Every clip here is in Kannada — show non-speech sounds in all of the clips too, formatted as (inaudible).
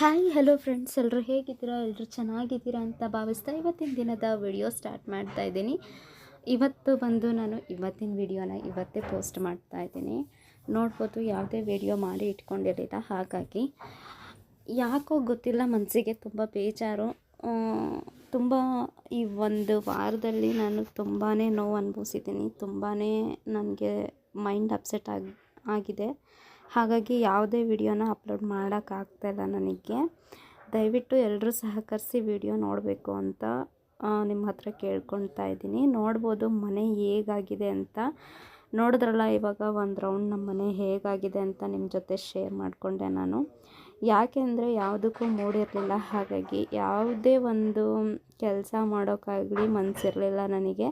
ಹಾಯ್ ಹಲೋ ಫ್ರೆಂಡ್ಸ್ ಎಲ್ಲರೂ ಹೇಗಿದ್ದೀರಾ? ಎಲ್ಲರೂ ಚೆನ್ನಾಗಿದ್ದೀರಾ ಅಂತ ಭಾವಿಸ್ತಾ ಇವತ್ತಿನ ದಿನದ ವಿಡಿಯೋ ಸ್ಟಾರ್ಟ್ ಮಾಡ್ತಾ ಇದ್ದೀನಿ. ಇವತ್ತು ಬಂದು ನಾನು ಇವತ್ತಿನ ವಿಡಿಯೋನ ಇವತ್ತೇ ಪೋಸ್ಟ್ ಮಾಡ್ತಾ ಇದ್ದೀನಿ. ನೋಡ್ಬೋದು ಯಾವುದೇ ವಿಡಿಯೋ ಮಾಡಿ ಇಟ್ಕೊಂಡಿರಲಿಲ್ಲ. ಹಾಗಾಗಿ ಯಾಕೋ ಗೊತ್ತಿಲ್ಲ ಮನಸ್ಸಿಗೆ ತುಂಬ ಬೇಜಾರು. ತುಂಬ ಈ ಒಂದು ವಾರದಲ್ಲಿ ನಾನು ತುಂಬಾ ನೋವು ಅನುಭವಿಸಿದ್ದೀನಿ. ತುಂಬಾ ನನಗೆ ಮೈಂಡ್ ಅಪ್ಸೆಟ್ ಆಗಿ ಆಗಿದೆ. ಹಾಗಾಗಿ ಯಾವುದೇ ವಿಡಿಯೋನ ಅಪ್ಲೋಡ್ ಮಾಡೋಕ್ಕಾಗ್ತಾಯಿಲ್ಲ ನನಗೆ. ದಯವಿಟ್ಟು ಎಲ್ಲರೂ ಸಹಕರಿಸಿ ವಿಡಿಯೋ ನೋಡಬೇಕು ಅಂತ ನಿಮ್ಮ ಹತ್ರ ಕೇಳ್ಕೊಳ್ತಾ ಇದ್ದೀನಿ. ನೋಡ್ಬೋದು ಮನೆ ಹೇಗಾಗಿದೆ ಅಂತ. ನೋಡಿದ್ರಲ್ಲ, ಇವಾಗ ಒಂದು ರೌಂಡ್ ನಮ್ಮ ಮನೆ ಹೇಗಾಗಿದೆ ಅಂತ ನಿಮ್ಮ ಜೊತೆ ಶೇರ್ ಮಾಡಿಕೊಂಡೆ ನಾನು. ಯಾಕೆಂದರೆ ಯಾವುದಕ್ಕೂ ಮೂಡಿರಲಿಲ್ಲ. ಹಾಗಾಗಿ ಯಾವುದೇ ಒಂದು ಕೆಲಸ ಮಾಡೋಕ್ಕಾಗಲಿ ಮನಸ್ಸಿರಲಿಲ್ಲ ನನಗೆ.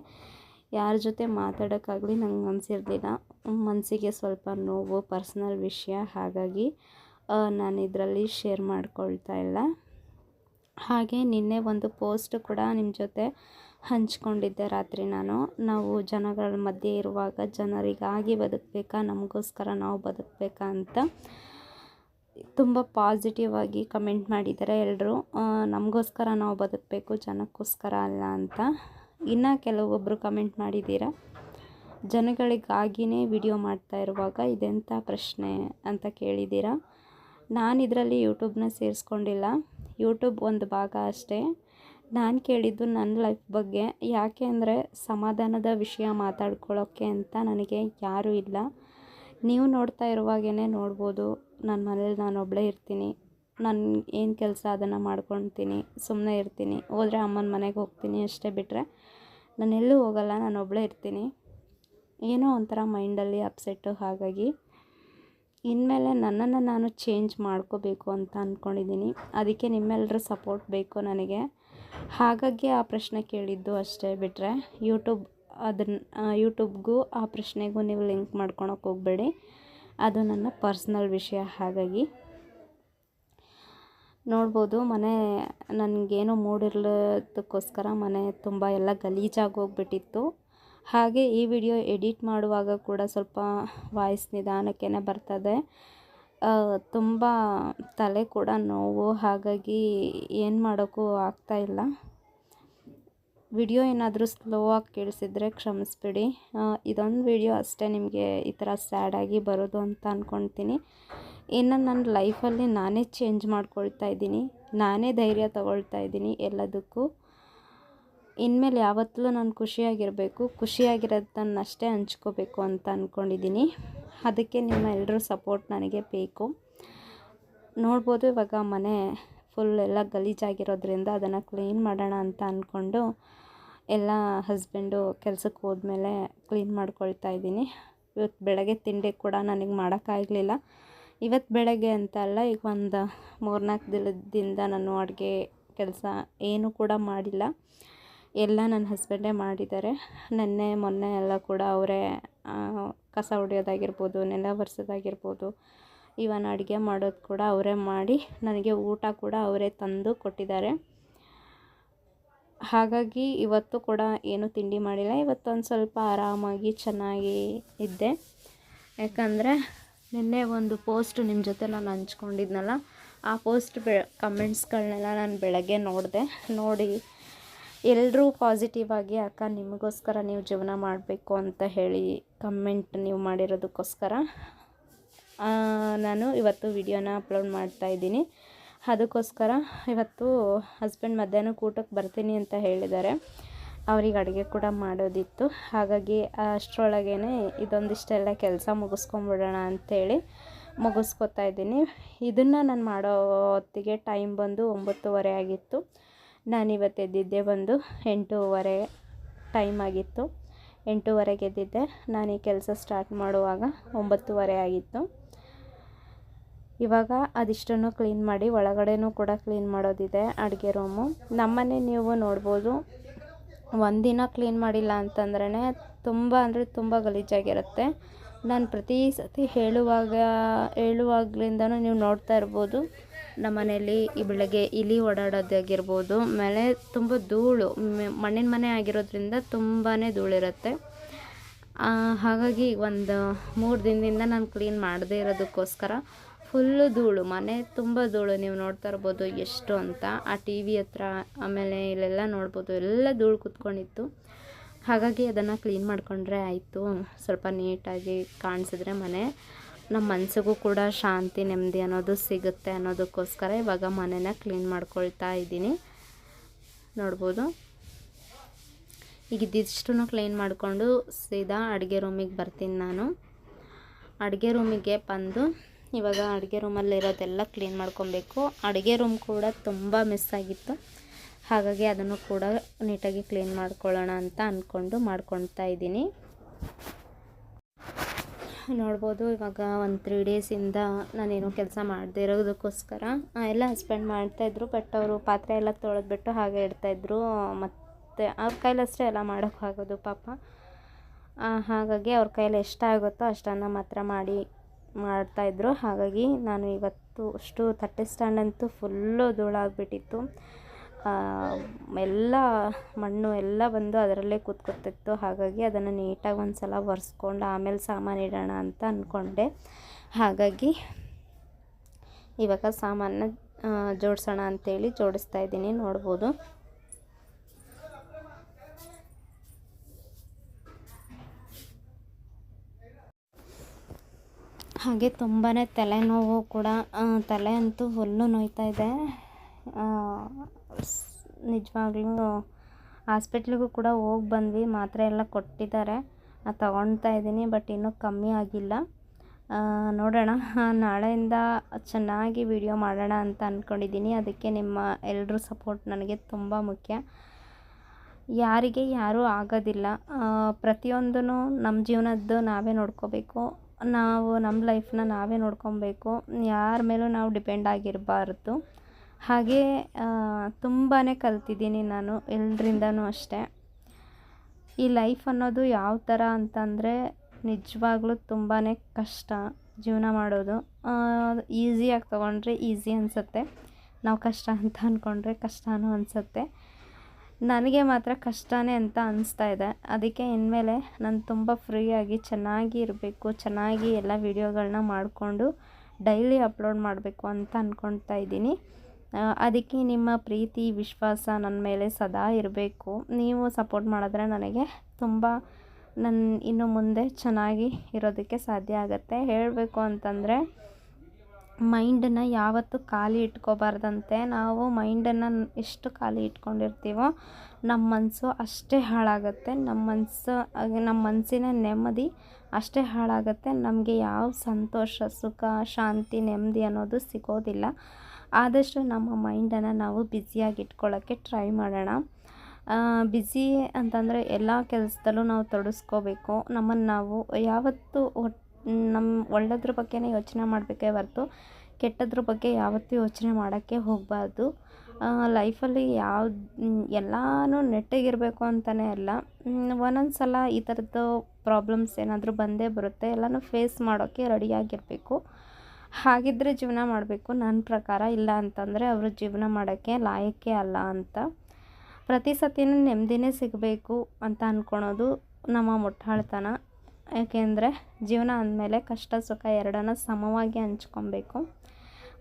ಯಾರ ಜೊತೆ ಮಾತಾಡೋಕ್ಕಾಗಲಿ ನಂಗೆ ಮನಸ್ಸಿರಲಿಲ್ಲ ಮನಸ್ಸಿಗೆ ಸ್ವಲ್ಪ ನೋವು, ಪರ್ಸ್ನಲ್ ವಿಷಯ, ಹಾಗಾಗಿ ನಾನು ಇದರಲ್ಲಿ ಶೇರ್ ಮಾಡ್ಕೊಳ್ತಾ ಇಲ್ಲ. ಹಾಗೆ ನಿನ್ನೆ ಒಂದು ಪೋಸ್ಟ್ ಕೂಡ ನಿಮ್ಮ ಜೊತೆ ಹಂಚ್ಕೊಂಡಿದ್ದೆ ರಾತ್ರಿ ನಾನು. ನಾವು ಜನಗಳ ಮಧ್ಯೆ ಇರುವಾಗ ಜನರಿಗಾಗಿ ಬದುಕಬೇಕಾ, ನಮಗೋಸ್ಕರ ನಾವು ಬದುಕಬೇಕಾ ಅಂತ ತುಂಬ ಪಾಸಿಟಿವ್ ಆಗಿ ಕಮೆಂಟ್ ಮಾಡಿದ್ದಾರೆ ಎಲ್ಲರೂ ನಮಗೋಸ್ಕರ ನಾವು ಬದುಕಬೇಕು, ಜನಕ್ಕೋಸ್ಕರ ಅಲ್ಲ ಅಂತ. ಇನ್ನು ಕೆಲವೊಬ್ಬರು ಕಮೆಂಟ್ ಮಾಡಿದ್ದೀರಾ? ಜನಗಳಿಗಾಗಿಯೇ ವಿಡಿಯೋ ಮಾಡ್ತಾ ಇರುವಾಗ ಇದೆಂಥ ಪ್ರಶ್ನೆ ಅಂತ ಕೇಳಿದ್ದೀರಾ? ನಾನು ಇದರಲ್ಲಿ ಯೂಟ್ಯೂಬ್ನ ಸೇರಿಸ್ಕೊಂಡಿಲ್ಲ. ಯೂಟ್ಯೂಬ್ ಒಂದು ಭಾಗ ಅಷ್ಟೇ. ನಾನು ಕೇಳಿದ್ದು ನನ್ನ ಲೈಫ್ ಬಗ್ಗೆ. ಯಾಕೆ ಅಂದರೆ ಸಮಾಧಾನದ ವಿಷಯ ಮಾತಾಡ್ಕೊಳ್ಳೋಕ್ಕೆ ಅಂತ ನನಗೆ ಯಾರೂ ಇಲ್ಲ. ನೀವು ನೋಡ್ತಾ ಇರುವಾಗೇ ನೋಡ್ಬೋದು. ನನ್ನ ಮನೇಲಿ ನಾನು ಒಬ್ಬಳೇ ಇರ್ತೀನಿ. ನಾನು ಏನು ಕೆಲಸ ಅದನ್ನು ಮಾಡ್ಕೊತೀನಿ ಸುಮ್ಮನೆ ಇರ್ತೀನಿ. ಹೋದರೆ ಅಮ್ಮನ ಮನೆಗೆ ಹೋಗ್ತೀನಿ ಅಷ್ಟೇ ಬಿಟ್ಟರೆ ನಾನು ಎಲ್ಲೂ ಹೋಗಲ್ಲ, ನಾನು ಒಬ್ಬಳೇ ಇರ್ತೀನಿ. ಏನೋ ಒಂಥರ ಮೈಂಡಲ್ಲಿ ಅಪ್ಸೆಟ್ಟು ಹಾಗಾಗಿ ಇನ್ಮೇಲೆ ನನ್ನನ್ನು ನಾನು ಚೇಂಜ್ ಮಾಡ್ಕೋಬೇಕು ಅಂತ ಅಂದ್ಕೊಂಡಿದ್ದೀನಿ. ಅದಕ್ಕೆ ನಿಮ್ಮೆಲ್ಲರ ಸಪೋರ್ಟ್ ಬೇಕು ನನಗೆ. ಹಾಗಾಗಿ ಆ ಪ್ರಶ್ನೆ ಕೇಳಿದ್ದು ಅಷ್ಟೇ ಬಿಟ್ಟರೆ ಯೂಟ್ಯೂಬ್ ಅದನ್ನು ಯೂಟ್ಯೂಬ್ಗೂ ಆ ಪ್ರಶ್ನೆಗೂ ನೀವು ಲಿಂಕ್ ಮಾಡ್ಕೊಳಕ್ಕೆ ಹೋಗಬೇಡಿ. ಅದು ನನ್ನ ಪರ್ಸ್ನಲ್ ವಿಷಯ ಹಾಗಾಗಿ. ನೋಡ್ಬೋದು, ಮನೆ ನನಗೇನೋ ಮೂಡಿರ್ಲದಕ್ಕೋಸ್ಕರ ಮನೆ ತುಂಬ ಎಲ್ಲ ಗಲೀಜಾಗಿ ಹೋಗ್ಬಿಟ್ಟಿತ್ತು. ಹಾಗೆ ಈ ವಿಡಿಯೋ ಎಡಿಟ್ ಮಾಡುವಾಗ ಕೂಡ ಸ್ವಲ್ಪ ವಾಯ್ಸ್ ನಿಧಾನಕ್ಕೇ ಬರ್ತದೆ. ತುಂಬ ತಲೆ ಕೂಡ ನೋವು, ಹಾಗಾಗಿ ಏನು ಮಾಡೋಕ್ಕೂ ಆಗ್ತಾಯಿಲ್ಲ ವಿಡಿಯೋ ಏನಾದರೂ ಸ್ಲೋ ಆಗಿ ಕೇಳಿಸಿದ್ರೆ ಕ್ಷಮಿಸ್ಬಿಡಿ. ಇದೊಂದು ವಿಡಿಯೋ ಅಷ್ಟೇ ನಿಮಗೆ ಈ ಥರ ಸ್ಯಾಡಾಗಿ ಬರೋದು ಅಂತ ಅಂದ್ಕೊಳ್ತೀನಿ ಇನ್ನು ನನ್ನ ಲೈಫಲ್ಲಿ ನಾನೇ ಚೇಂಜ್ ಮಾಡ್ಕೊಳ್ತಾ ಇದ್ದೀನಿ. ನಾನೇ ಧೈರ್ಯ ತಗೊಳ್ತಾ ಇದ್ದೀನಿ ಎಲ್ಲದಕ್ಕೂ. ಇನ್ಮೇಲೆ ಯಾವತ್ತೂ ನಾನು ಖುಷಿಯಾಗಿರಬೇಕು. ಖುಷಿಯಾಗಿರೋದನ್ನಷ್ಟೇ ಹಂಚ್ಕೋಬೇಕು ಅಂತ ಅಂದ್ಕೊಂಡಿದ್ದೀನಿ ಅದಕ್ಕೆ ನಿಮ್ಮ ಎಲ್ಲರೂ ಸಪೋರ್ಟ್ ನನಗೆ ಬೇಕು. ನೋಡ್ಬೋದು ಇವಾಗ ಮನೆ ಫುಲ್ ಎಲ್ಲ ಗಲೀಜಾಗಿರೋದ್ರಿಂದ ಅದನ್ನು ಕ್ಲೀನ್ ಮಾಡೋಣ ಅಂತ ಅಂದ್ಕೊಂಡು ಎಲ್ಲ ಹಸ್ಬೆಂಡು ಕೆಲಸಕ್ಕೆ ಹೋದ್ಮೇಲೆ ಕ್ಲೀನ್ ಮಾಡ್ಕೊಳ್ತಾ ಇದ್ದೀನಿ. ಇವತ್ತು ಬೆಳಗ್ಗೆ ತಿಂಡಿ ಕೂಡ ನನಗೆ ಮಾಡೋಕ್ಕಾಗಲಿಲ್ಲ. ಇವತ್ತು ಬೆಳಗ್ಗೆ ಅಂತ ಅಲ್ಲ, ಈಗ ಒಂದು ಮೂರ್ನಾಲ್ಕು ದಿನದಿಂದ ನಾನು ಅಡುಗೆ ಕೆಲಸ ಏನೂ ಕೂಡ ಮಾಡಿಲ್ಲ. ಎಲ್ಲ ನನ್ನ ಹಸ್ಬೆಂಡೇ ಮಾಡಿದ್ದಾರೆ. ನೆನ್ನೆ, ಮೊನ್ನೆ ಎಲ್ಲ ಕೂಡ ಅವರೇ ಕಸ ಹೊಡೆಯೋದಾಗಿರ್ಬೋದು, ನೆಲ ಒರೆಸೋದಾಗಿರ್ಬೋದು, ಇವನ್ ಅಡುಗೆ ಮಾಡೋದು ಕೂಡ ಅವರೇ ಮಾಡಿ, ನನಗೆ ಊಟ ಕೂಡ ಅವರೇ ತಂದು ಕೊಟ್ಟಿದ್ದಾರೆ. ಹಾಗಾಗಿ ಇವತ್ತು ಕೂಡ ಏನು ತಿಂಡಿ ಮಾಡಿಲ್ಲ. ಇವತ್ತೊಂದು ಸ್ವಲ್ಪ ಆರಾಮಾಗಿ ಚೆನ್ನಾಗಿ ಇದ್ದೆ. ಯಾಕಂದರೆ ನಿನ್ನೆ ಒಂದು ಪೋಸ್ಟ್ ನಿಮ್ಮ ಜೊತೆ ನಾನು ಹಂಚ್ಕೊಂಡಿದ್ನಲ್ಲ, ಆ ಪೋಸ್ಟ್ ಬೆ ಕಮೆಂಟ್ಸ್ಗಳನ್ನೆಲ್ಲ ನಾನು ಬೆಳಗ್ಗೆ ನೋಡಿದೆ. ನೋಡಿ ಎಲ್ಲರೂ ಪಾಸಿಟಿವ್ ಆಗಿ, ಅಕ್ಕ, ನಿಮಗೋಸ್ಕರ ನೀವು ಜೀವನ ಮಾಡಬೇಕು ಅಂತ ಹೇಳಿ ಕಮೆಂಟ್ ನೀವು ಮಾಡಿರೋದಕ್ಕೋಸ್ಕರ ನಾನು ಇವತ್ತು ವಿಡಿಯೋನ ಅಪ್ಲೋಡ್ ಮಾಡ್ತಾ ಇದ್ದೀನಿ. ಅದಕ್ಕೋಸ್ಕರ ಇವತ್ತು ಹಸ್ಬೆಂಡ್ ಮಧ್ಯಾಹ್ನ ಊಟಕ್ಕೆ ಬರ್ತೀನಿ ಅಂತ ಹೇಳಿದ್ದಾರೆ. ಅವ್ರಿಗೆ ಅಡುಗೆ ಕೂಡ ಮಾಡೋದಿತ್ತು. ಹಾಗಾಗಿ ಅಷ್ಟರೊಳಗೇ ಇದೊಂದಿಷ್ಟೆಲ್ಲ ಕೆಲಸ ಮುಗಿಸ್ಕೊಂಬಿಡೋಣ ಅಂಥೇಳಿ ಮುಗಿಸ್ಕೊತಾ ಇದ್ದೀನಿ. ಇದನ್ನು ನಾನು ಮಾಡೋ ಹೊತ್ತಿಗೆ ಟೈಮ್ ಬಂದು ಒಂಬತ್ತುವರೆ ಆಗಿತ್ತು. ನಾನು ಇವತ್ತು ಎದ್ದಿದ್ದೆ ಬಂದು ಎಂಟೂವರೆ ಟೈಮ್ ಆಗಿತ್ತು. ಎಂಟೂವರೆಗೆ ಎದ್ದಿದ್ದೆ. ನಾನು ಈ ಕೆಲಸ ಸ್ಟಾರ್ಟ್ ಮಾಡುವಾಗ ಒಂಬತ್ತುವರೆ ಆಗಿತ್ತು. ಇವಾಗ ಅದಿಷ್ಟನ್ನು ಕ್ಲೀನ್ ಮಾಡಿ ಒಳಗಡೆನೂ ಕೂಡ ಕ್ಲೀನ್ ಮಾಡೋದಿದೆ ಅಡುಗೆ ರೂಮು ನಮ್ಮನೆ ನೀವು ನೋಡ್ಬೋದು ಒಂದಿನ ಕ್ಲೀನ್ ಮಾಡಿಲ್ಲ ಅಂತಂದ್ರೇ ತುಂಬ ಅಂದರೆ ತುಂಬ ಗಲೀಜಾಗಿರುತ್ತೆ. ನಾನು ಪ್ರತಿ ಸತಿ ಹೇಳುವಾಗ, ಹೇಳುವಾಗ್ಲಿಂದನೂ ನೀವು ನೋಡ್ತಾ ಇರ್ಬೋದು. ನಮ್ಮ ಮನೆಯಲ್ಲಿ ಈ ಬೆಳಗ್ಗೆ ಇಲಿ ಓಡಾಡೋದಾಗಿರ್ಬೋದು ಮೇಲೆ ತುಂಬ ಧೂಳು ಮಣ್ಣಿನ ಮನೆ ಆಗಿರೋದ್ರಿಂದ ತುಂಬಾ ಧೂಳಿರುತ್ತೆ. ಹಾಗಾಗಿ ಒಂದು ಮೂರು ದಿನದಿಂದ ನಾನು ಕ್ಲೀನ್ ಮಾಡದೇ ಇರೋದಕ್ಕೋಸ್ಕರ ಫುಲ್ಲು ಧೂಳು, ಮನೆ ತುಂಬ ಧೂಳು ನೀವು ನೋಡ್ತಾ ಇರ್ಬೋದು ಎಷ್ಟು ಅಂತ. ಆ ಟಿ ವಿ ಹತ್ರ, ಆಮೇಲೆ ಇಲ್ಲೆಲ್ಲ ನೋಡ್ಬೋದು, ಎಲ್ಲ ಧೂಳು ಕುತ್ಕೊಂಡಿತ್ತು. ಹಾಗಾಗಿ ಅದನ್ನು ಕ್ಲೀನ್ ಮಾಡಿಕೊಂಡ್ರೆ ಆಯಿತು. ಸ್ವಲ್ಪ ನೀಟಾಗಿ ಕಾಣಿಸಿದ್ರೆ ಮನೆ, ನಮ್ಮ ಮನಸ್ಸಿಗೂ ಕೂಡ ಶಾಂತಿ, ನೆಮ್ಮದಿ ಅನ್ನೋದು ಸಿಗುತ್ತೆ ಅನ್ನೋದಕ್ಕೋಸ್ಕರ ಇವಾಗ ಮನೆನ ಕ್ಲೀನ್ ಮಾಡ್ಕೊಳ್ತಾ ಇದ್ದೀನಿ. ನೋಡ್ಬೋದು. ಈಗ ಇದಿಷ್ಟು ಕ್ಲೀನ್ ಮಾಡಿಕೊಂಡು ಸೀದಾ ಅಡುಗೆ ರೂಮಿಗೆ ಬರ್ತೀನಿ ನಾನು. ಅಡುಗೆ ರೂಮಿಗೆ ಬಂದು ಇವಾಗ ಅಡುಗೆ ರೂಮಲ್ಲಿರೋದೆಲ್ಲ ಕ್ಲೀನ್ ಮಾಡ್ಕೊಬೇಕು. ಅಡುಗೆ ರೂಮ್ ಕೂಡ ತುಂಬ ಮಿಸ್ ಆಗಿತ್ತು. ಹಾಗಾಗಿ ಅದನ್ನು ಕೂಡ ನೀಟಾಗಿ ಕ್ಲೀನ್ ಮಾಡ್ಕೊಳ್ಳೋಣ ಅಂತ ಅಂದ್ಕೊಂಡು ಮಾಡ್ಕೊಳ್ತಾ ಇದ್ದೀನಿ. ನೋಡ್ಬೋದು ಇವಾಗ ಒಂದು ತ್ರೀ ಡೇಸಿಂದ ನಾನೇನು ಕೆಲಸ ಮಾಡದೇ ಇರೋದಕ್ಕೋಸ್ಕರ. ಎಲ್ಲ ಹಸ್ಬೆಂಡ್ ಮಾಡ್ತಾಯಿದ್ರು ಬಟ್ ಅವರು ಪಾತ್ರೆ ಎಲ್ಲ ತೊಳೆದ್ಬಿಟ್ಟು ಹಾಗೆ ಇಡ್ತಾಯಿದ್ರು ಮತ್ತು ಅವ್ರ ಕೈಲಷ್ಟೇ ಎಲ್ಲ ಮಾಡೋಕ್ಕಾಗೋದು ಪಾಪ. ಹಾಗಾಗಿ ಅವ್ರ ಕೈಲಿ ಎಷ್ಟಾಗುತ್ತೋ ಅಷ್ಟನ್ನು ಮಾತ್ರ ಮಾಡಿ ಮಾಡ್ತಾಯಿದ್ರು ಹಾಗಾಗಿ ನಾನು ಇವತ್ತು ಅಷ್ಟು ತಟ್ಟೆ ಸ್ಟ್ಯಾಂಡ್ ಅಂತೂ ಫುಲ್ಲು ಧೂಳಾಗ್ಬಿಟ್ಟಿತ್ತು. ಎಲ್ಲ ಮಣ್ಣು ಎಲ್ಲ ಬಂದು ಅದರಲ್ಲೇ ಕೂತ್ಕೊತಿತ್ತು. ಹಾಗಾಗಿ ಅದನ್ನು ನೀಟಾಗಿ ಒಂದು ಸಲ ಒರೆಸ್ಕೊಂಡು ಆಮೇಲೆ ಸಾಮಾನು ಇಡೋಣ ಅಂತ ಅಂದ್ಕೊಂಡೆ ಹಾಗಾಗಿ ಇವಾಗ ಸಾಮಾನ ಜೋಡಿಸೋಣ ಅಂಥೇಳಿ ಜೋಡಿಸ್ತಾ ಇದ್ದೀನಿ. ನೋಡ್ಬೋದು. ಹಾಗೆ ತುಂಬಾ ತಲೆನೋವು ಕೂಡ ತಲೆ ಅಂತೂ ಫುಲ್ಲು ನೋಯ್ತಾ ಇದೆ. ನಿಜವಾಗ್ಲೂ ಹಾಸ್ಪಿಟ್ಲಿಗೂ ಕೂಡ ಹೋಗಿ ಬಂದ್ವಿ, ಮಾತ್ರೆ ಎಲ್ಲ ಕೊಟ್ಟಿದ್ದಾರೆ ತಗೊಳ್ತಾ ಇದ್ದೀನಿ, ಬಟ್ ಇನ್ನೂ ಕಮ್ಮಿ ಆಗಿಲ್ಲ. ನೋಡೋಣ, ನಾಳೆಯಿಂದ ಚೆನ್ನಾಗಿ ವಿಡಿಯೋ ಮಾಡೋಣ ಅಂತ ಅಂದ್ಕೊಂಡಿದ್ದೀನಿ ಅದಕ್ಕೆ ನಿಮ್ಮ ಎಲ್ಲರೂ ಸಪೋರ್ಟ್ ನನಗೆ ತುಂಬ ಮುಖ್ಯ. ಯಾರಿಗೆ ಯಾರೂ ಆಗೋದಿಲ್ಲ. ಪ್ರತಿಯೊಂದೂ ನಮ್ಮ ಜೀವನದ್ದು ನಾವೇ ನೋಡ್ಕೋಬೇಕು. ನಾವು ನಮ್ಮ ಲೈಫನ್ನ ನಾವೇ ನೋಡ್ಕೊಬೇಕು. ಯಾರ ಮೇಲೂ ನಾವು ಡಿಪೆಂಡ್ ಆಗಿರಬಾರ್ದು. ಹಾಗೇ ತುಂಬಾ ಕಲ್ತಿದ್ದೀನಿ ನಾನು ಎಲ್ಲರಿಂದನೂ ಅಷ್ಟೇ. ಈ ಲೈಫ್ ಅನ್ನೋದು ಯಾವ ಥರ ಅಂತಂದರೆ ನಿಜವಾಗ್ಲೂ ತುಂಬಾ ಕಷ್ಟ ಜೀವನ ಮಾಡೋದು. ಈಸಿಯಾಗಿ ತೊಗೊಂಡ್ರೆ ಈಸಿ ಅನಿಸುತ್ತೆ. ನಾವು ಕಷ್ಟ ಅಂತ ಅಂದ್ಕೊಂಡ್ರೆ ಕಷ್ಟನೂ ಅನಿಸುತ್ತೆ. ನನಗೆ ಮಾತ್ರ ಕಷ್ಟನೇ ಅಂತ ಅನಿಸ್ತಾ ಇದೆ. ಅದಕ್ಕೆ ಇನ್ಮೇಲೆ ನಾನು ತುಂಬ ಫ್ರೀಯಾಗಿ ಚೆನ್ನಾಗಿ ಇರಬೇಕು, ಚೆನ್ನಾಗಿ ಎಲ್ಲ ವೀಡಿಯೋಗಳನ್ನ ಮಾಡಿಕೊಂಡು ಡೈಲಿ ಅಪ್ಲೋಡ್ ಮಾಡಬೇಕು ಅಂತ ಅಂದ್ಕೊಳ್ತಾ ಇದ್ದೀನಿ. ಅದಕ್ಕೆ ನಿಮ್ಮ ಪ್ರೀತಿ, ವಿಶ್ವಾಸ ನನ್ನ ಮೇಲೆ ಸದಾ ಇರಬೇಕು. ನೀವು ಸಪೋರ್ಟ್ ಮಾಡಿದ್ರೆ ನನಗೆ ತುಂಬ ನನ್ನ ಇನ್ನು ಮುಂದೆ ಚೆನ್ನಾಗಿ ಇರೋದಕ್ಕೆ ಸಾಧ್ಯ ಆಗುತ್ತೆ. ಹೇಳಬೇಕು ಅಂತಂದರೆ ಮೈಂಡನ್ನು ಯಾವತ್ತೂ ಖಾಲಿ ಇಟ್ಕೋಬಾರ್ದಂತೆ ನಾವು ಮೈಂಡನ್ನು ಎಷ್ಟು ಖಾಲಿ ಇಟ್ಕೊಂಡಿರ್ತೀವೋ ನಮ್ಮ ಮನಸ್ಸು ಅಷ್ಟೇ ಹಾಳಾಗುತ್ತೆ. ನಮ್ಮ ಮನಸ್ಸು ನಮ್ಮ ಮನಸ್ಸಿನ ನೆಮ್ಮದಿ ಅಷ್ಟೇ ಹಾಳಾಗುತ್ತೆ. ನಮಗೆ ಯಾವ ಸಂತೋಷ, ಸುಖ, ಶಾಂತಿ, ನೆಮ್ಮದಿ ಅನ್ನೋದು ಸಿಗೋದಿಲ್ಲ. ಆದಷ್ಟು ನಮ್ಮ ಮೈಂಡನ್ನು ನಾವು ಬ್ಯುಸಿಯಾಗಿ ಇಟ್ಕೊಳ್ಳೋಕ್ಕೆ ಟ್ರೈ ಮಾಡೋಣ. ಬ್ಯುಸಿ ಅಂತಂದರೆ ಎಲ್ಲ ಕೆಲಸದಲ್ಲೂ ನಾವು ತೊಡಗಿಸ್ಕೋಬೇಕು ನಮ್ಮನ್ನು ನಾವು ಯಾವತ್ತೂ ಒಟ್ಟು ನಮ್ಮ ಒಳ್ಳೆಯದ್ರ ಬಗ್ಗೆನೇ ಯೋಚನೆ ಮಾಡಬೇಕೇ ಹೊರ್ತು ಕೆಟ್ಟದ್ರ ಬಗ್ಗೆ ಯಾವತ್ತೂ ಯೋಚನೆ ಮಾಡೋಕ್ಕೆ ಹೋಗಬಾರ್ದು. ಲೈಫಲ್ಲಿ ಯಾವ, ಎಲ್ಲನೂ ನೆಟ್ಟಗಿರಬೇಕು ಅಂತಲೇ ಅಲ್ಲ. ಒಂದೊಂದು ಸಲ ಈ ಥರದ್ದು ಪ್ರಾಬ್ಲಮ್ಸ್ ಏನಾದರೂ ಬಂದೇ ಬರುತ್ತೆ, ಎಲ್ಲನೂ ಫೇಸ್ ಮಾಡೋಕ್ಕೆ ರೆಡಿಯಾಗಿರಬೇಕು. ಹಾಗಿದ್ದರೆ ಜೀವನ ಮಾಡಬೇಕು. ನನ್ನ ಪ್ರಕಾರ ಇಲ್ಲ ಅಂತಂದರೆ ಅವರು ಜೀವನ ಮಾಡೋಕ್ಕೆ ಲಾಯಕ್ಕೆ ಅಲ್ಲ ಅಂತ. ಪ್ರತಿ ಸತಿನೂ ನೆಮ್ಮದಿನೇ ಸಿಗಬೇಕು ಅಂತ ಅಂದ್ಕೊಳೋದು ನಮ್ಮ ಮುಟ್ಟಾಳ್ತನ. ಯಾಕೆಂದರೆ ಜೀವನ ಅಂದಮೇಲೆ ಕಷ್ಟ, ಸುಖ ಎರಡನ್ನು ಸಮವಾಗಿ ಹಂಚ್ಕೊಬೇಕು.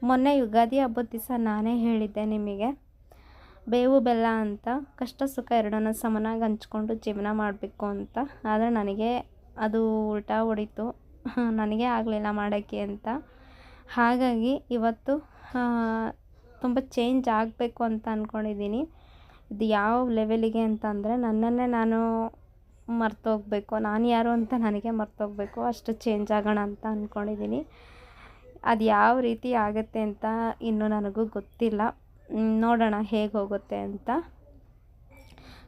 ಮೊನ್ನೆ ಯುಗಾದಿ ಹಬ್ಬದ ದಿವಸ ನಾನೇ ಹೇಳಿದ್ದೆ ನಿಮಗೆ, ಬೇವು, ಬೆಲ್ಲ ಅಂತ ಕಷ್ಟ, ಸುಖ ಎರಡನ್ನು ಸಮನಾಗಿ ಹಂಚ್ಕೊಂಡು ಜೀವನ ಮಾಡಬೇಕು ಅಂತ. ಆದರೆ ನನಗೆ ಅದು ಉಲ್ಟಾ ಹೊಡಿತು. (laughs) ನನಗೆ ಆಗಲಿಲ್ಲ ಮಾಡೋಕ್ಕೆ ಅಂತ. ಹಾಗಾಗಿ ಇವತ್ತು ತುಂಬ ಚೇಂಜ್ ಆಗಬೇಕು ಅಂತ ಅಂದ್ಕೊಂಡಿದ್ದೀನಿ ಇದು ಯಾವ ಲೆವೆಲಿಗೆ ಅಂತಂದರೆ ನನ್ನನ್ನೇ ನಾನು ಮರ್ತೋಗ್ಬೇಕು, ನಾನು ಯಾರು ಅಂತ ನನಗೆ ಮರ್ತೋಗ್ಬೇಕು, ಅಷ್ಟು ಚೇಂಜ್ ಆಗೋಣ ಅಂತ ಅಂದ್ಕೊಂಡಿದ್ದೀನಿ ಅದು ಯಾವ ರೀತಿ ಆಗುತ್ತೆ ಅಂತ ಇನ್ನೂ ನನಗೂ ಗೊತ್ತಿಲ್ಲ. ನೋಡೋಣ ಹೇಗೆ ಹೋಗುತ್ತೆ ಅಂತ.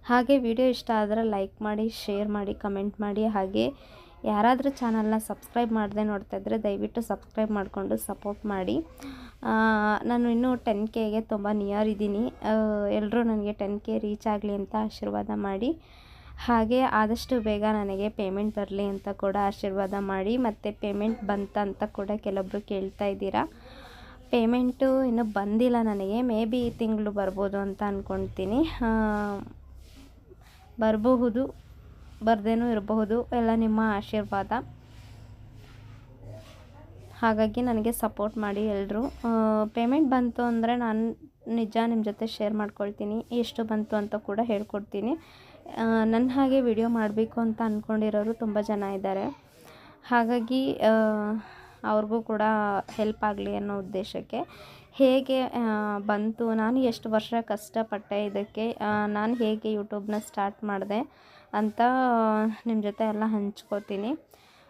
ಹಾಗೆ ವಿಡಿಯೋ ಇಷ್ಟ ಆದರೆ ಲೈಕ್ ಮಾಡಿ ಶೇರ್ ಮಾಡಿ ಕಮೆಂಟ್ ಮಾಡಿ. ಹಾಗೆ ಯಾರಾದರೂ ಚಾನಲ್ನ ಸಬ್ಸ್ಕ್ರೈಬ್ ಮಾಡದೆ ನೋಡ್ತಾ ಇದ್ದರೆ ದಯವಿಟ್ಟು ಸಬ್ಸ್ಕ್ರೈಬ್ ಮಾಡಿಕೊಂಡು ಸಪೋರ್ಟ್ ಮಾಡಿ. ನಾನು ಇನ್ನೂ ಟೆನ್ ಕೆಗೆ ತುಂಬ ನಿಯರ್ ಇದ್ದೀನಿ ಎಲ್ಲರೂ ನನಗೆ ಟೆನ್ ಕೆ ರೀಚ್ ಆಗಲಿ ಅಂತ ಆಶೀರ್ವಾದ ಮಾಡಿ. ಹಾಗೆ ಆದಷ್ಟು ಬೇಗ ನನಗೆ ಪೇಮೆಂಟ್ ಬರಲಿ ಅಂತ ಕೂಡ ಆಶೀರ್ವಾದ ಮಾಡಿ ಮತ್ತು ಪೇಮೆಂಟ್ ಬಂತ ಅಂತ ಕೂಡ ಕೆಲವೊಬ್ಬರು ಕೇಳ್ತಾ ಇದ್ದೀರಾ. ಪೇಮೆಂಟು ಇನ್ನೂ ಬಂದಿಲ್ಲ ನನಗೆ ಮೇ ಬಿ ಈ ತಿಂಗಳು ಬರ್ಬೋದು ಅಂತ ಅಂದ್ಕೊಳ್ತೀನಿ ಬರಬಹುದು, ಬರ್ದೇನೂ ಇರಬಹುದು, ಎಲ್ಲ ನಿಮ್ಮ ಆಶೀರ್ವಾದ. ಹಾಗಾಗಿ ನನಗೆ ಸಪೋರ್ಟ್ ಮಾಡಿ ಎಲ್ಲರೂ ಪೇಮೆಂಟ್ ಬಂತು ಅಂದರೆ ನಾನು ನಿಜ ನಿಮ್ಮ ಜೊತೆ ಶೇರ್ ಮಾಡ್ಕೊಳ್ತೀನಿ, ಎಷ್ಟು ಬಂತು ಅಂತ ಕೂಡ ಹೇಳ್ಕೊಡ್ತೀನಿ. ನನ್ನ ಹಾಗೆ ವಿಡಿಯೋ ಮಾಡಬೇಕು ಅಂತ ಅಂದ್ಕೊಂಡಿರೋರು ತುಂಬ ಜನ ಇದ್ದಾರೆ. ಹಾಗಾಗಿ ಅವ್ರಿಗೂ ಕೂಡ ಹೆಲ್ಪ್ ಆಗಲಿ ಅನ್ನೋ ಉದ್ದೇಶಕ್ಕೆ. ಹೇಗೆ ಬಂತು, ನಾನು ಎಷ್ಟು ವರ್ಷ ಕಷ್ಟಪಟ್ಟೆ ಇದಕ್ಕೆ ನಾನು ಹೇಗೆ ಯೂಟ್ಯೂಬ್ನ ಸ್ಟಾರ್ಟ್ ಮಾಡಿದೆ ಅಂತ ನಿಮ್ಮ ಜೊತೆ ಎಲ್ಲ ಹಂಚ್ಕೋತೀನಿ.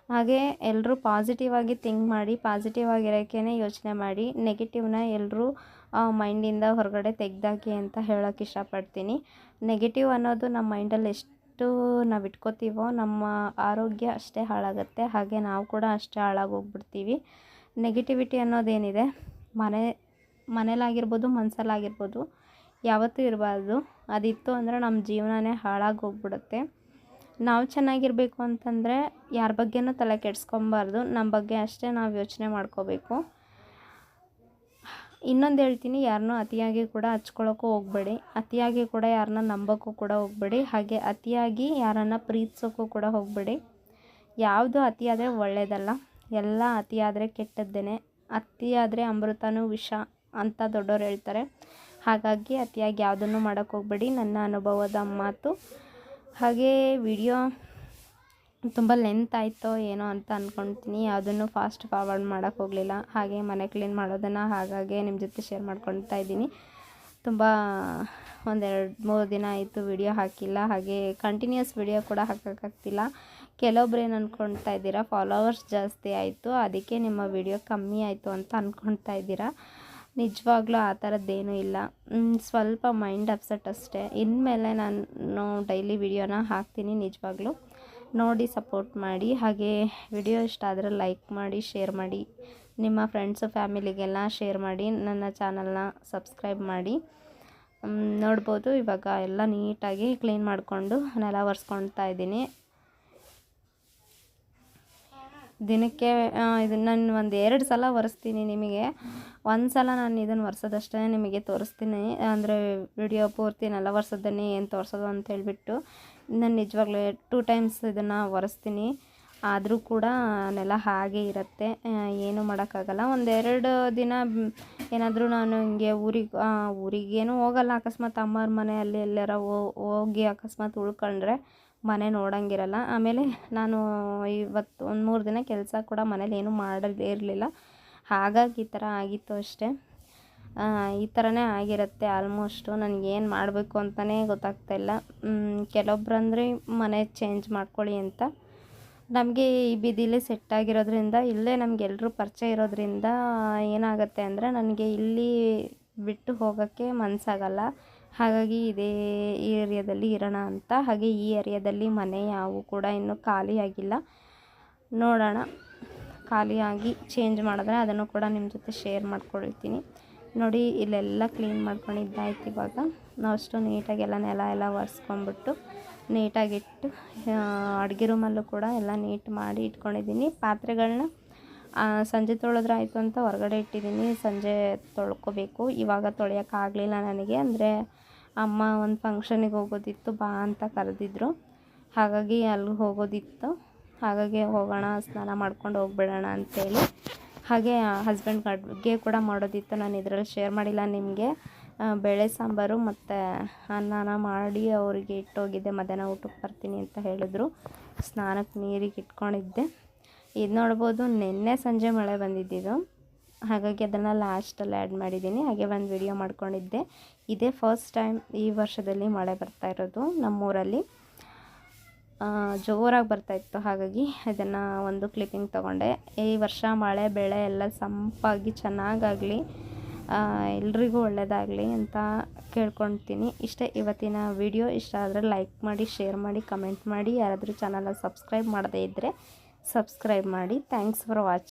ಹಾಗೆ ಎಲ್ಲರೂ ಪಾಸಿಟಿವ್ ಆಗಿ ಥಿಂಕ್ ಮಾಡಿ ಪಾಸಿಟಿವ್ ಆಗಿರೋಕ್ಕೇ ಯೋಚನೆ ಮಾಡಿ ನೆಗೆಟಿವ್ನ ಎಲ್ಲರೂ ಮೈಂಡಿಂದ ಹೊರಗಡೆ ತೆಗೆದಾಕಿ ಅಂತ ಹೇಳೋಕ್ಕೆ ಇಷ್ಟಪಡ್ತೀನಿ. ನೆಗೆಟಿವ್ ಅನ್ನೋದು ನಮ್ಮ ಮೈಂಡಲ್ಲಿ ಎಷ್ಟು ನಾವು ಇಟ್ಕೋತೀವೋ ನಮ್ಮ ಆರೋಗ್ಯ ಅಷ್ಟೇ ಹಾಳಾಗುತ್ತೆ. ಹಾಗೆ ನಾವು ಕೂಡ ಅಷ್ಟೇ ಹಾಳಾಗೋಗ್ಬಿಡ್ತೀವಿ. ನೆಗೆಟಿವಿಟಿ ಅನ್ನೋದೇನಿದೆ? ಮನೆ, ಮನೇಲಾಗಿರ್ಬೋದು ಮನಸ್ಸಲ್ಲಾಗಿರ್ಬೋದು ಯಾವತ್ತೂ ಇರಬಾರ್ದು. ಅದಿತ್ತು ಅಂದರೆ ನಮ್ಮ ಜೀವನನೇ ಹಾಳಾಗಿ ಹೋಗ್ಬಿಡುತ್ತೆ ನಾವು ಚೆನ್ನಾಗಿರಬೇಕು ಅಂತಂದರೆ ಯಾರ ಬಗ್ಗೆನೂ ತಲೆ ಕೆಡಿಸ್ಕೊಬಾರ್ದು. ನಮ್ಮ ಬಗ್ಗೆ ಅಷ್ಟೇ ನಾವು ಯೋಚನೆ ಮಾಡ್ಕೋಬೇಕು. ಇನ್ನೊಂದು ಹೇಳ್ತೀನಿ ಯಾರನ್ನೂ ಅತಿಯಾಗಿ ಕೂಡ ಹಚ್ಕೊಳ್ಳೋಕ್ಕೂ ಹೋಗಬೇಡಿ. ಅತಿಯಾಗಿ ಕೂಡ ಯಾರನ್ನ ನಂಬೋಕ್ಕೂ ಕೂಡ ಹೋಗಬೇಡಿ. ಹಾಗೆ ಅತಿಯಾಗಿ ಯಾರನ್ನು ಪ್ರೀತಿಸೋಕ್ಕೂ ಕೂಡ ಹೋಗಬೇಡಿ. ಯಾವುದು ಅತಿಯಾದರೆ ಒಳ್ಳೆಯದಲ್ಲ ಎಲ್ಲ ಅತಿಯಾದರೆ ಕೆಟ್ಟದ್ದೇನೆ. ಅತಿಯಾದರೆ ಅಮೃತನೂ ವಿಷ ಅಂತ ದೊಡ್ಡವ್ರು ಹೇಳ್ತಾರೆ. ಹಾಗಾಗಿ ಅತಿಯಾಗಿ ಯಾವುದನ್ನು ಮಾಡೋಕ್ಕೆ ಹೋಗಬೇಡಿ. ನನ್ನ ಅನುಭವದ ಮಾತು. ಹಾಗೇ ವಿಡಿಯೋ ತುಂಬ ಲೆಂತ್ ಆಯಿತೋ ಏನೋ ಅಂತ ಅಂದ್ಕೊಳ್ತೀನಿ ಯಾವುದನ್ನು ಫಾಸ್ಟ್ ಫಾರ್ವರ್ಡ್ ಮಾಡೋಕ್ಕೆ ಹೋಗಲಿಲ್ಲ. ಹಾಗೆ ಮನೆ ಕ್ಲೀನ್ ಮಾಡೋದನ್ನು ಹಾಗಾಗಿ ನಿಮ್ಮ ಜೊತೆ ಶೇರ್ ಮಾಡ್ಕೊಳ್ತಾ ಇದ್ದೀನಿ. ತುಂಬ ಒಂದೆರಡು ಮೂರು ದಿನ ಆಯಿತು ವಿಡಿಯೋ ಹಾಕಿಲ್ಲ. ಹಾಗೆ ಕಂಟಿನ್ಯೂಸ್ ವಿಡಿಯೋ ಕೂಡ ಹಾಕೋಕ್ಕಾಗ್ತಿಲ್ಲ. ಕೆಲವೊಬ್ರು ಏನು ಅಂದ್ಕೊಳ್ತಾ ಇದ್ದೀರಾ? ಫಾಲೋವರ್ಸ್ ಜಾಸ್ತಿ ಆಯಿತು. ಅದಕ್ಕೆ ನಿಮ್ಮ ವಿಡಿಯೋ ಕಮ್ಮಿ ಆಯಿತು ಅಂತ ಅಂದ್ಕೊಳ್ತಾ ಇದ್ದೀರಾ? ನಿಜವಾಗ್ಲೂ ಆ ಥರದ್ದೇನೂ ಇಲ್ಲ. ಸ್ವಲ್ಪ ಮೈಂಡ್ ಅಪ್ಸೆಟ್ ಅಷ್ಟೇ. ಇನ್ಮೇಲೆ ನಾನು ಡೈಲಿ ವಿಡಿಯೋನ ಹಾಕ್ತೀನಿ ನಿಜವಾಗ್ಲೂ. ನೋಡಿ ಸಪೋರ್ಟ್ ಮಾಡಿ. ಹಾಗೆ ವಿಡಿಯೋ ಇಷ್ಟ ಆದರೆ ಲೈಕ್ ಮಾಡಿ ಶೇರ್ ಮಾಡಿ. ನಿಮ್ಮ ಫ್ರೆಂಡ್ಸು ಫ್ಯಾಮಿಲಿಗೆಲ್ಲ ಶೇರ್ ಮಾಡಿ. ನನ್ನ ಚಾನಲ್ನ ಸಬ್ಸ್ಕ್ರೈಬ್ ಮಾಡಿ. ನೋಡ್ಬೋದು. ಇವಾಗ ಎಲ್ಲ ನೀಟಾಗಿ ಕ್ಲೀನ್ ಮಾಡಿಕೊಂಡು ನೆಲ ಒರೆಸ್ಕೊಳ್ತಾ ಇದ್ದೀನಿ. ದಿನಕ್ಕೆ ಇದನ್ನು ನಾನು ಒಂದು ಎರಡು ಸಲ ಒರೆಸ್ತೀನಿ ನಿಮಗೆ. ಒಂದು ಸಲ ನಾನು ಇದನ್ನು ಒರೆಸೋದಷ್ಟೇ ನಿಮಗೆ ತೋರಿಸ್ತೀನಿ. ಅಂದರೆ ವಿಡಿಯೋ ಪೂರ್ತಿ ನೆಲ ಒರೆಸೋದನ್ನೇ ಏನು ತೋರಿಸೋದು ಅಂತ ಹೇಳ್ಬಿಟ್ಟು. ನಾನು ನಿಜವಾಗ್ಲೂ ಟೂ ಟೈಮ್ಸ್ ಇದನ್ನು ಒರೆಸ್ತೀನಿ. ಆದರೂ ಕೂಡ ನೆಲ ಹಾಗೆ ಇರುತ್ತೆ. ಏನು ಮಾಡೋಕ್ಕಾಗಲ್ಲ. ಒಂದೆರಡು ದಿನ ಏನಾದರೂ ನಾನು ಹಿಂಗೆ ಊರಿಗೆ ಊರಿಗೇನು ಹೋಗಲ್ಲ. ಅಕಸ್ಮಾತ್ ಅಮ್ಮವ್ರ ಮನೆಯಲ್ಲಿ ಎಲ್ಲಾರ ಹೋಗಿ ಅಕಸ್ಮಾತ್ ಉಳ್ಕೊಂಡ್ರೆ ಮನೆ ನೋಡಂಗಿರಲ್ಲ. ಆಮೇಲೆ ನಾನು ಇವತ್ತು ಒಂದು ಮೂರು ದಿನ ಕೆಲಸ ಕೂಡ ಮನೇಲಿ ಏನೂ ಮಾಡದೇ ಇರಲಿಲ್ಲ. ಹಾಗಾಗಿ ಈ ಥರ ಆಗಿತ್ತು ಅಷ್ಟೇ. ಈ ಥರನೇ ಆಗಿರುತ್ತೆ ಆಲ್ಮೋಸ್ಟು ನನಗೇನು ಮಾಡಬೇಕು ಅಂತಲೇ ಗೊತ್ತಾಗ್ತಾ ಇಲ್ಲ. ಕೆಲವೊಬ್ರು ಅಂದರೆ ಮನೆ ಚೇಂಜ್ ಮಾಡ್ಕೊಳ್ಳಿ ಅಂತ. ನಮಗೆ ಈ ಬೀದಿಲೇ ಸೆಟ್ ಆಗಿರೋದ್ರಿಂದ, ಇಲ್ಲೇ ನಮ್ಗೆ ಎಲ್ಲರೂ ಪರಿಚಯ ಇರೋದ್ರಿಂದ ಏನಾಗುತ್ತೆ ಅಂದರೆ ನನಗೆ ಇಲ್ಲಿ ಬಿಟ್ಟು ಹೋಗೋಕ್ಕೆ ಮನಸ್ಸಾಗಲ್ಲ ಹಾಗಾಗಿ ಇದೇ ಈ ಏರಿಯಾದಲ್ಲಿ ಇರೋಣ ಅಂತ. ಹಾಗೆ ಈ ಏರಿಯಾದಲ್ಲಿ ಮನೆ ಯಾವು ಕೂಡ ಇನ್ನೂ ಖಾಲಿ ಆಗಿಲ್ಲ. ನೋಡೋಣ. ಖಾಲಿಯಾಗಿ ಚೇಂಜ್ ಮಾಡಿದ್ರೆ ಅದನ್ನು ಕೂಡ ನಿಮ್ಮ ಜೊತೆ ಶೇರ್ ಮಾಡ್ಕೊಳ್ತೀನಿ. ನೋಡಿ, ಇಲ್ಲೆಲ್ಲ ಕ್ಲೀನ್ ಮಾಡ್ಕೊಂಡಿದ್ದಾಯ್ತು ಇವಾಗ. ನಾವು ಅಷ್ಟು ನೀಟಾಗಿ ಎಲ್ಲ ನೆಲ ಎಲ್ಲ ಒರೆಸ್ಕೊಂಬಿಟ್ಟು ನೀಟಾಗಿಟ್ಟು ಅಡುಗೆ ರೂಮಲ್ಲೂ ಕೂಡ ಎಲ್ಲ ನೀಟ್ ಮಾಡಿ ಇಟ್ಕೊಂಡಿದ್ದೀನಿ. ಪಾತ್ರೆಗಳನ್ನ ಸಂಜೆ ತೊಳೆದ್ರೆ ಆಯಿತು ಅಂತ ಹೊರಗಡೆ ಇಟ್ಟಿದ್ದೀನಿ. ಸಂಜೆ ತೊಳ್ಕೊಬೇಕು. ಇವಾಗ ತೊಳೆಯೋಕ್ಕಾಗಲಿಲ್ಲ ನನಗೆ. ಅಂದರೆ ಅಮ್ಮ ಒಂದು ಫಂಕ್ಷನಿಗೆ ಹೋಗೋದಿತ್ತು, ಬಾ ಅಂತ ಕರೆದಿದ್ರು. ಹಾಗಾಗಿ ಅಲ್ಲಿ ಹೋಗೋದಿತ್ತು. ಹಾಗಾಗಿ ಹೋಗೋಣ, ಸ್ನಾನ ಮಾಡ್ಕೊಂಡು ಹೋಗ್ಬಿಡೋಣ ಅಂತೇಳಿ. ಹಾಗೆ ಹಸ್ಬೆಂಡ್ ಅಡುಗೆ ಕೂಡ ಮಾಡೋದಿತ್ತು. ನಾನು ಇದರಲ್ಲಿ ಶೇರ್ ಮಾಡಿಲ್ಲ ನಿಮಗೆ. ಬೇಳೆ ಸಾಂಬಾರು ಮತ್ತು ಅನ್ನನ ಮಾಡಿ ಅವರಿಗೆ ಇಟ್ಟೋಗಿದ್ದೆ. ಮಧ್ಯಾಹ್ನ ಊಟಕ್ಕೆ ಬರ್ತೀನಿ ಅಂತ ಹೇಳಿದ್ರು. ಸ್ನಾನಕ್ಕೆ ನೀರಿಗೆ ಇಟ್ಕೊಂಡಿದ್ದೆ. ಇದು ನೋಡ್ಬೋದು, ನಿನ್ನೆ ಸಂಜೆ ಮಳೆ ಬಂದಿದ್ದಿದ್ದು ಹಾಗಾಗಿ ಅದನ್ನು ಲಾಸ್ಟಲ್ಲಿ ಆ್ಯಡ್ ಮಾಡಿದ್ದೀನಿ. ಹಾಗೆ ಒಂದು ವಿಡಿಯೋ ಮಾಡ್ಕೊಂಡಿದ್ದೆ. ಇದೇ ಫಸ್ಟ್ ಟೈಮ್ ಈ ವರ್ಷದಲ್ಲಿ ಮಳೆ ಬರ್ತಾ ಇರೋದು ನಮ್ಮೂರಲ್ಲಿ. ಜೋರಾಗಿ ಬರ್ತಾಯಿತ್ತು ಹಾಗಾಗಿ ಇದನ್ನು ಒಂದು ಕ್ಲಿಪ್ಪಿಂಗ್ ತೊಗೊಂಡೆ. ಈ ವರ್ಷ ಮಳೆ, ಬೆಳೆ ಎಲ್ಲ ಸಂಪಾಗಿ ಚೆನ್ನಾಗಾಗಲಿ ಎಲ್ರಿಗೂ ಒಳ್ಳೆಯದಾಗಲಿ ಅಂತ ಕೇಳ್ಕೊಳ್ತೀನಿ ಇಷ್ಟೇ ಇವತ್ತಿನ ವಿಡಿಯೋ ಇಷ್ಟ ಆದರೆ ಲೈಕ್ ಮಾಡಿ ಶೇರ್ ಮಾಡಿ ಕಮೆಂಟ್ ಮಾಡಿ. ಯಾರಾದರೂ ಚಾನಲ್ನ ಸಬ್ಸ್ಕ್ರೈಬ್ ಮಾಡದೇ ಇದ್ದರೆ ಸಬ್ಸ್ಕ್ರೈಬ್ ಮಾಡಿ. Thanks for watching